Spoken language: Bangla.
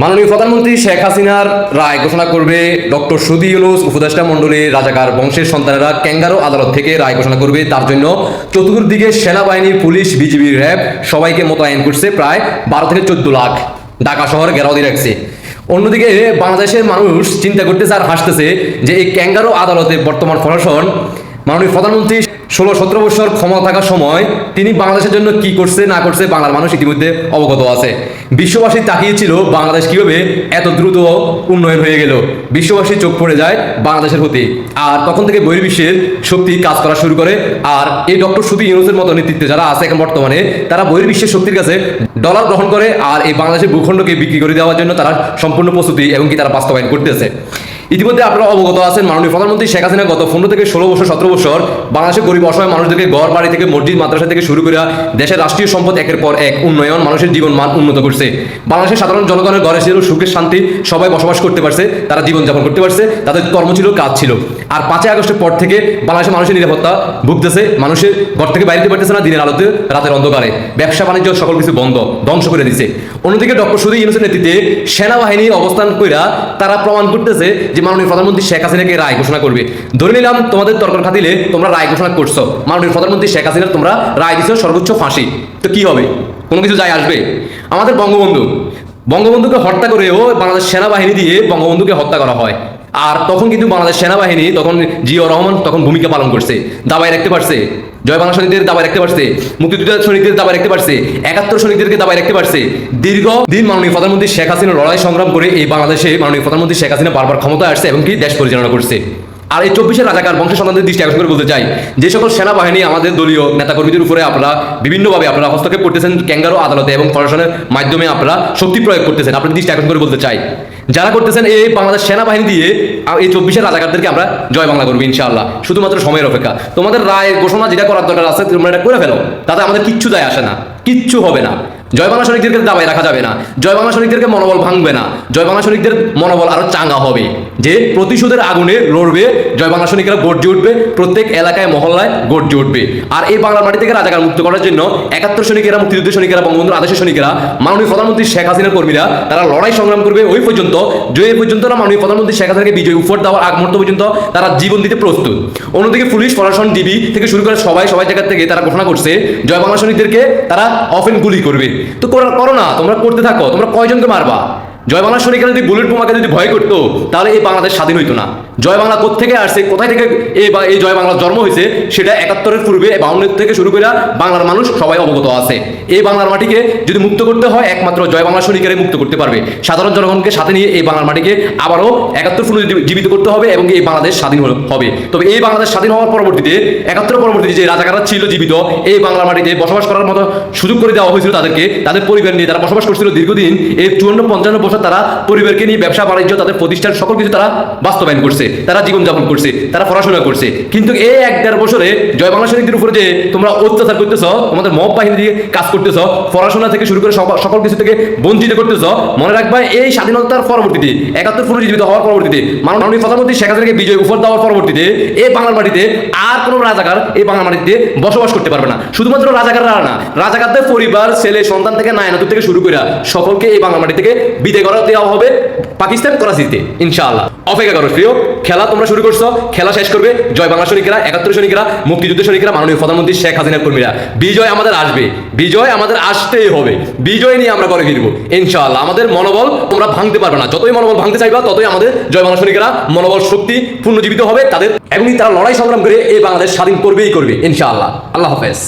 মাননীয় প্রধানমন্ত্রী শেখ হাসিনার রায় ঘোষণা করবে ডক্টর সুদি ইউনুস উপদেষ্টা মণ্ডলী রাজাকার বংশের সন্তানেরা ক্যাঙ্গারো আদালত থেকে রায় ঘোষণা করবে। তার জন্য চতুর্দিকে সেনাবাহিনী পুলিশ বিজিবি র্যাব সবাইকে মোতায়েন করছে প্রায় বারো থেকে চোদ্দ লাখ। ঢাকা শহর ঘেরাও দিয়ে রাখছে। অন্যদিকে বাংলাদেশের মানুষ চিন্তা করতেছে আর হাসতেছে যে এই ক্যাঙ্গারো আদালতে বর্তমান প্রশাসন মাননীয় প্রধানমন্ত্রী, ষোলো সতেরো বছর ক্ষমতা থাকার সময় তিনি বাংলাদেশের জন্য কি করছে, না করছে বাংলার মানুষ ইতিমধ্যে অবগত আছে। বিশ্ববাসী তাকিয়েছিল বাংলাদেশ কীভাবে এত দ্রুত উন্নয়ন হয়ে গেল। বিশ্ববাসী চোখ পড়ে যায় বাংলাদেশের প্রতি। আর তখন থেকে বহির্বিশ্বের শক্তি কাজ করা শুরু করে। আর এই ডক্টর সুদী ইউনুসের মতো নেতৃত্বে যারা আছে এখন বর্তমানে, তারা বহির্বিশ্বের শক্তির কাছে ডলার গ্রহণ করে। আর এই বাংলাদেশের ভূখণ্ডকে বিক্রি করে দেওয়ার জন্য তারা সম্পূর্ণ প্রস্তুতি এবং কি তারা বাস্তবায়ন করতেছে। ইতিমধ্যে আপনারা অবগত আছেন মাননীয় প্রধানমন্ত্রী শেখ হাসিনা গত পনেরো থেকে ষোলো বছর, সতেরো বছর বাংলাদেশের গরিব অসহায় মানুষদেরকে ঘর, বাড়ি থেকে মসজিদ, মাদ্রাসা থেকে শুরু করে দেশের রাষ্ট্রীয় সম্পদ একের পর এক উন্নয়ন, মানুষের জীবন মান উন্নত করছে। বাংলাদেশের সাধারণ জনগণের ঘরে ছিল সুখের শান্তি, সবাই বসবাস করতে পারছে, তারা জীবনযাপন করতে পারছে, তাদের কর্ম ছিল, কাজ ছিল। আর পাঁচই আগস্টের পর থেকে বাংলাদেশের মানুষের নিরাপত্তা ভুগতেছে, মানুষের ঘর থেকে বাইরে পারতেছে না, দিনের আলোতে, রাতের অন্ধকারে। ব্যবসা, বাণিজ্য, সকল কিছু বন্ধ, ধ্বংস করে দিছে। অন্যদিকে ডক্টর সুদী ইউনুসের নেতৃত্বে সেনাবাহিনী অবস্থান কইরা তারা প্রমাণ করতেছে যে মাননীয় প্রধানমন্ত্রী শেখ হাসিনাকে রায় ঘোষণা করবে। ধরে নিলাম তোমাদের তর্ক খাতিলে তোমরা রায় ঘোষণা করছ। মাননীয় প্রধানমন্ত্রী শেখ হাসিনার তোমরা রায় দিছো সর্বোচ্চ ফাঁসি। তো কি হবে? কোনো কিছু যায় আসবে? আমাদের বঙ্গবন্ধু। বঙ্গবন্ধুকে হত্যা করেও বাংলাদেশ সেনাবাহিনী দিয়ে বঙ্গবন্ধুকে হত্যা করা হয়। আর তখন কিন্তু বাংলাদেশ সেনাবাহিনী, তখন জিও রহমান তখন ভূমিকা পালন করছে। দাবায় রাখতে পারছে। জয় বাংলা সৈনিকদের দাবায় রাখতে পারছে। মুক্তিযুদ্ধ সৈনিকদের দাবায় রাখতে পারছে। একাত্তর সৈনিকদেরকে দাবায় রাখতে পারছে। দীর্ঘ দিন মাননীয় প্রধানমন্ত্রী শেখ হাসিনা লড়াই সংগ্রাম করে এই বাংলাদেশে মাননীয় প্রধানমন্ত্রী শেখ হাসিনা বারবার ক্ষমতা আসছে এবং কি দেশ পরিচালনা করছে। আর এই চব্বিশের রাজাকার বংশ সন্তানদের দৃষ্টি আকর্ষণ করে বলতে চাই, যে সকল সেনাবাহিনী আমাদের দলীয় নেতাকর্মীদের উপরে আপনারা বিভিন্নভাবে আপনারা হস্তক্ষেপ করতেছেন, ক্যাঙ্গারো আদালতে এবং প্রশাসনের মাধ্যমে আপনারা শক্তি প্রয়োগ করতেছেন। আপনাদের দৃষ্টি আকর্ষণ করে বলতে চাই। যারা করতেছেন এই বাংলাদেশ সেনাবাহিনী দিয়ে এই চব্বিশের রাজাকারদেরকে আমরা জয় বাংলা করব ইনশাআল্লাহ। শুধুমাত্র সময়ের অপেক্ষা। তোমাদের রায় ঘোষণা যেটা করার দরকার আছে, তোমরা এটা করে ফেলো। তাতে আমাদের কিচ্ছু যায় আসে না। কিচ্ছু হবে না। জয় বাংলা সৈনিকদেরকে দাবায় রাখা যাবে না। জয় বাংলা সৈনিকদেরকে মনোবল ভাঙবে না। জয় বাংলা সৈনিকদের মনোবল আরও চাঙ্গা হবে। যে প্রতিশোধের আগুনে লড়বে, জয় বাংলা সৈনিকরা গর্জে উঠবে, প্রত্যেক এলাকায়, মহল্লায় গর্জে উঠবে। আর এই বাংলার মাটি থেকে রাজাকার মুক্ত করার জন্য একাত্তর সৈনিকেরা, মুক্তিযুদ্ধ সৈনিকেরা, বঙ্গবন্ধুর আদেশের সৈনিকেরা, মাননীয় প্রধানমন্ত্রী শেখ হাসিনার কর্মীরা, তারা লড়াই সংগ্রাম করবে ওই পর্যন্ত এই পর্যন্ত না মাননীয় প্রধানমন্ত্রী শেখ হাসিনাকে বিজয় উপহার দেওয়ার আগ মুহূর্ত পর্যন্ত তারা জীবন দিতে প্রস্তুত। অন্যদিকে পুলিশ প্রশাসন ডিবি থেকে শুরু করে সবাই সবাই জায়গা থেকে তারা ঘোষণা করছে, জয় বাংলা সৈনিকদেরকে তারা অফেন গুলি করবে। তো করো না, তোমরা করতে থাকো, তোমরা কয়জনকে মারবা? জয় বাংলা সৈনিকরা যদি বুলেট বোমাকে যদি ভয় করতো, তাহলে এই বাংলাদেশ স্বাধীন হইতো না। জয় বাংলা কোথেকে আসছে কোথায় থেকে এই বা এই জয় বাংলার জন্ম হয়েছে, সেটা একাত্তরের পূর্বে বাউন্নের থেকে শুরু করে বাংলার মানুষ সবাই অবগত আছে। এই বাংলার মাটিকে যদি মুক্ত করতে হয়, একমাত্র জয় বাংলা সৈনিকেরাই মুক্ত করতে পারবে। সাধারণ জনগণকে সাথে নিয়ে এই বাংলার মাটিকে আবারও একাত্তর ফুল জীবিত করতে হবে এবং এই বাংলাদেশ স্বাধীন হবে। তবে এই বাংলাদেশ স্বাধীন হওয়ার পরবর্তীতে, একাত্তর পরবর্তীতে যে রাজাকাররা ছিল জীবিত, এই বাংলার মাটিতে বসবাস করার মতো সুযোগ করে দেওয়া হয়েছিল তাদেরকে। তাদের পরিবার নিয়ে তারা বসবাস করছিল দীর্ঘদিন। এই চুয়ান্ন, পঞ্চান্ন বছর তারা পরিবারকে নিয়ে ব্যবসা, বাণিজ্য, তাদের প্রতিষ্ঠান, সকল কিছু তারা বাস্তবায়ন করছে, তারা জীবনযাপন করছে, তারা পড়াশোনা করছে। কিন্তু এই এক দেড় বছরে জয় বাংলা সৈনিকদের উপরে যে তোমরা অত্যাচার করতেছ, তোমাদের মব বাহিনী দিয়ে কাজ করতেছ, পড়াশোনা থেকে শুরু করে সকল কিছু থেকে বঞ্চিত করতেছ, মনে রাখবা এই স্বাধীনতার পরবর্তীতে, একাত্তর পুনর্জীবিত হওয়ার পরবর্তীতে, মাননীয় প্রধানমন্ত্রী শেখ হাসিনাকে বিজয় উপহার দেওয়ার পরবর্তীতে এই বাংলার মাটিতে আর কোনো রাজাকার এই বাংলার মাটিতে বসবাস করতে পারবে না। শুধুমাত্র রাজাকাররা না, রাজাকারদের পরিবার, ছেলে, সন্তান থেকে নায়নাতুর থেকে শুরু করে সকলকে এই বাংলা মাটি থেকে বিদায় করা দেওয়া হবে পাকিস্তান করাচিতে, ইনশাআল্লাহ। অপেক্ষা করো, প্রিয়। খেলা তোমরা শুরু করছ, খেলা শেষ করবে জয় বাংলা সৈনিকরা একাত্তর সৈনিকরা মুক্তিযুদ্ধ সৈনিকরা মাননীয় প্রধানমন্ত্রী শেখ হাসিনার কর্মীরা। বিজয় আমাদের আসবে। বিজয় আমাদের আসতেই হবে। বিজয় নিয়ে আমরা করে ফিরবো, ইনশাআল্লাহ। আমাদের মনোবল তোমরা ভাঙতে পারবে না। যতই মনোবল ভাঙতে চাইবা, ততই আমাদের জয় বাংলা সৈনিকরা মনোবল, শক্তি পুনর্জীবিত হবে। তাদের এমনি তারা লড়াই সংগ্রাম করে এই বাংলাদেশ স্বাধীন করবেই করবে, ইনশাআল্লাহ। আল্লাহ হাফেজ।